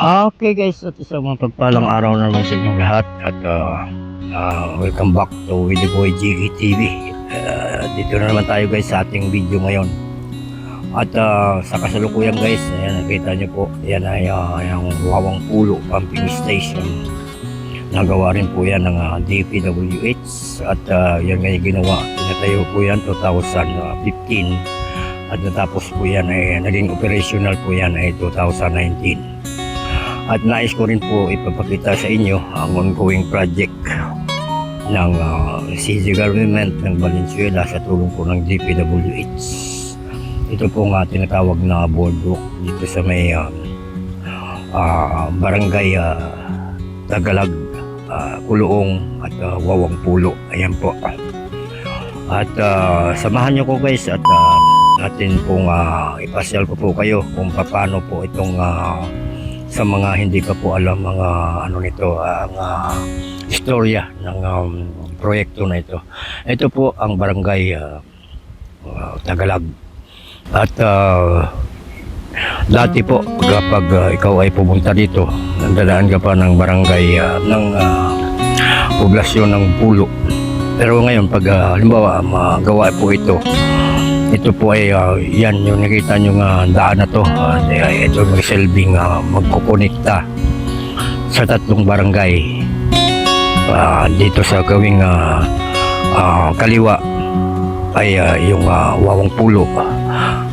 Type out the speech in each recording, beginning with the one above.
Okay guys, at isang mga pagpalang araw na naman sa inyong lahat at uh, uh, welcome back to Willie Boy GK TV. Uh, dito na naman tayo guys sa ating video ngayon. At uh, sa kasalukuyan guys, ayan, nakita nyo po, yan ay uh, yung Wawang Pulo Pumping Station. Nagawa rin po yan ng uh, DPWH at uh, yan ngay ginawa, pinatayo po yan 2015 at natapos po yan ay naging operational po yan ay 2019. At nais ko rin po ipapakita sa inyo ang ongoing project ng uh, CG government ng Valenzuela sa tulong po ng DPWH. Ito po nga tinatawag na boardwalk dito sa may um, uh, barangay uh, Tagalag, uh, Kuloong at uh, Wawang Pulo. Ayan po. At uh, samahan niyo ko guys at uh, natin pong uh, ipasyal ko po kayo kung paano po itong uh, sa mga hindi pa po alam mga ano nito ang uh, istorya ng um, proyekto na ito. Ito po ang barangay uh, uh, Tagalag. At uh, dati po kapag uh, ikaw ay pumunta dito, nandadaan ka pa ng barangay uh, ng uh, poblasyon ng Pulo. Pero ngayon pag uh, halimbawa magawa po ito ito po ay uh, yan yung nakita nyo nga daan na to. Uh, ito magsilbing uh, magkukonekta sa tatlong barangay. Uh, dito sa gawing uh, uh, kaliwa ay uh, yung uh, wawang pulo.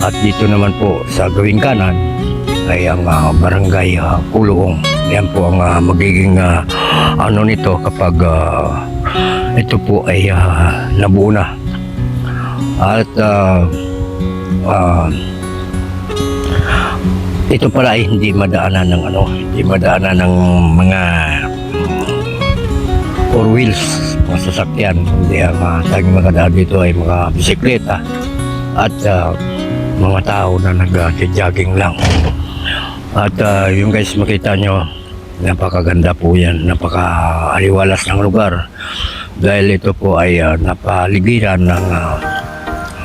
At dito naman po sa gawing kanan ay ang uh, barangay uh, Kuloong yan po ang uh, magiging uh, ano nito kapag uh, ito po ay uh, nabuo na at uh, uh, ito pala ay hindi madaanan ng ano, hindi madaanan ng mga four wheels, mga sasakyan. Hindi ang uh, taging makadaan dito ay mga bisikleta at uh, mga tao na nag-jogging lang. At uh, yung guys makita nyo, napakaganda po yan, napaka-aliwalas ng lugar. Dahil ito po ay uh, napaligiran ng uh,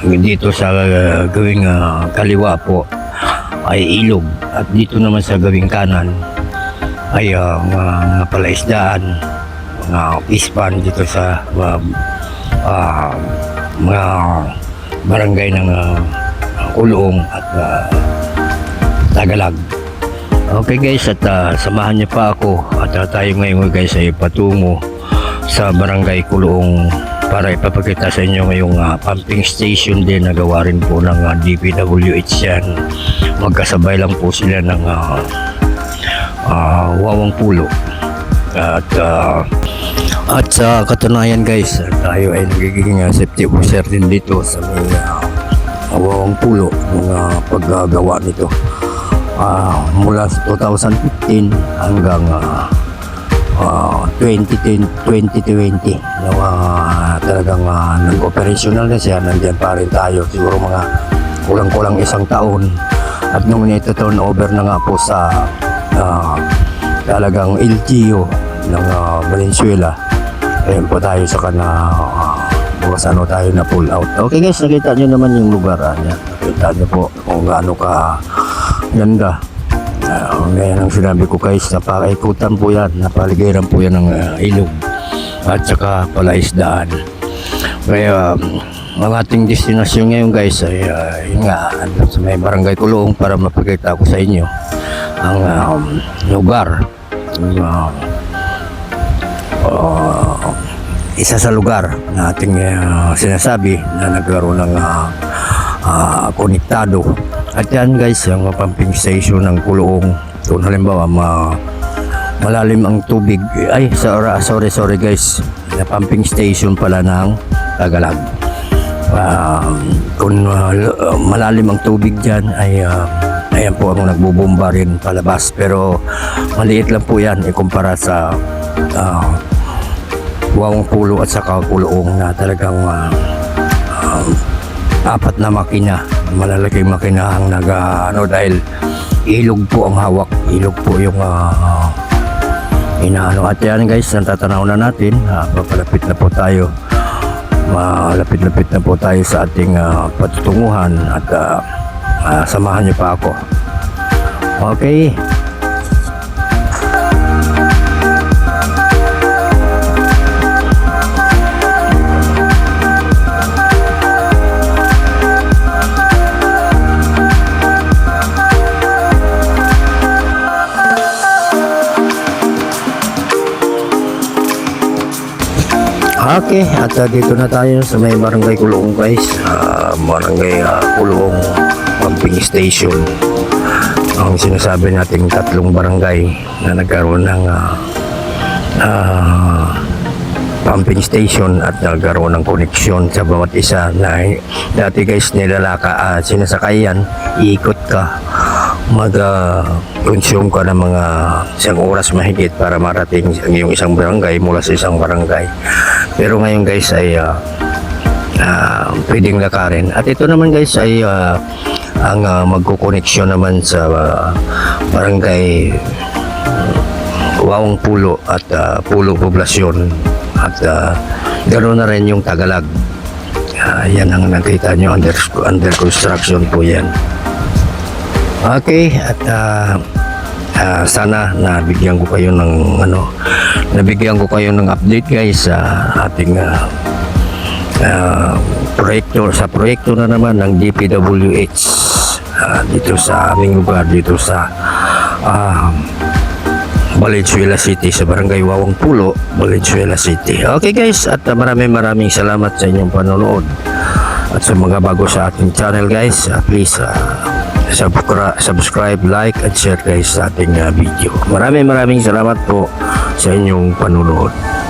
dito sa uh, gawing uh, kaliwa po ay ilog. At dito naman sa gawing kanan ay uh, mga, mga palaisdaan mga pispan dito sa uh, uh, mga barangay ng uh, Kulong at uh, Tagalag. Okay guys at uh, samahan niyo pa ako at uh, tayo ngayon guys ay patungo sa barangay Kulong para ipapakita sa inyo ngayong uh, pumping station din na gawa rin po ng uh, DPWH yan. Magkasabay lang po sila ng uh, uh, wawang pulo. At uh, at sa katunayan guys, tayo ay nagiging uh, safety officer din dito sa may uh, wawang pulo ng uh, paggagawa nito. Uh, mula sa 2015 hanggang uh, uh, 2010, 2020 na uh, talagang uh, nag-operational na siya nandiyan pa rin tayo siguro mga kulang-kulang isang taon. At nung ito turn over na nga po sa uh, talagang LGU ng uh, Valenzuela. Ayun po tayo sa kana uh, bukas ano tayo na pull out. Okay guys nakita nyo naman yung lugar uh, nakita nyo po kung gaano ka ganda. Uh, ngayon ang sinabi ko guys, napaikaikutan po yan, napaligiran po yan ng uh, ilog at saka palaisdaan. Kaya um, ang ating destinasyon ngayon guys ay uh, nga, andun sa may barangay Kulong para mapakita ko sa inyo ang um, lugar. Uh, uh, isa sa lugar na ating uh, sinasabi na nagkaroon ng uh, uh, konektado at yan guys, yung pumping station ng Kuloong. Kung halimbawa, ma malalim ang tubig. Ay, sorry, sorry, sorry guys. Na pumping station pala ng Tagalag. Uh, kung uh, malalim ang tubig dyan, ay uh, ayan po ang nagbubomba rin palabas. Pero maliit lang po yan ikumpara sa uh, Wawang Pulo at saka Kuloong na talagang uh, uh, apat na makina malalaking makina ang nag uh, ano dahil ilog po ang hawak ilog po yung uh, inaano at yan guys natatanaw na natin uh, papalapit na po tayo. Malapit-lapit na po tayo sa ating uh, patutunguhan at uh, uh, samahan niyo pa ako. Okay Okay, at uh, dito na tayo sa may barangay Kulong guys. Ah, barangay uh, Kulong Pumping Station. Ang sinasabi nating tatlong barangay na nagkaroon ng ah, ah, pumping station at nagkaroon ng koneksyon sa bawat isa na dati guys nilalaka uh, sinasakay yan iikot ka mag ah, consume ka ng mga isang oras mahigit para marating ang iyong isang barangay mula sa isang barangay pero ngayon guys ay ah, ah, pwedeng lakarin at ito naman guys ay ah, ang uh, magkukoneksyon naman sa ah, barangay Wawang Pulo at ah, Pulo Poblasyon at uh, ganoon na rin yung Tagalog. Ah, yan ang nakita nyo under, under construction po yan. Okay, at ah, ah, sana nabigyan ko kayo ng ano, nabigyan ko kayo ng update guys sa ating ah, ah, proyekto sa proyekto na naman ng DPWH ah, dito sa aming lugar dito sa ah, Valenzuela City sa Barangay Wawang Pulo, Valenzuela City. Okay guys, at uh, maraming maraming salamat sa inyong panonood. At sa mga bago sa ating channel guys, uh, please uh, subscribe, subscribe, like at share guys sa ating uh, video. Maraming maraming salamat po sa inyong panonood.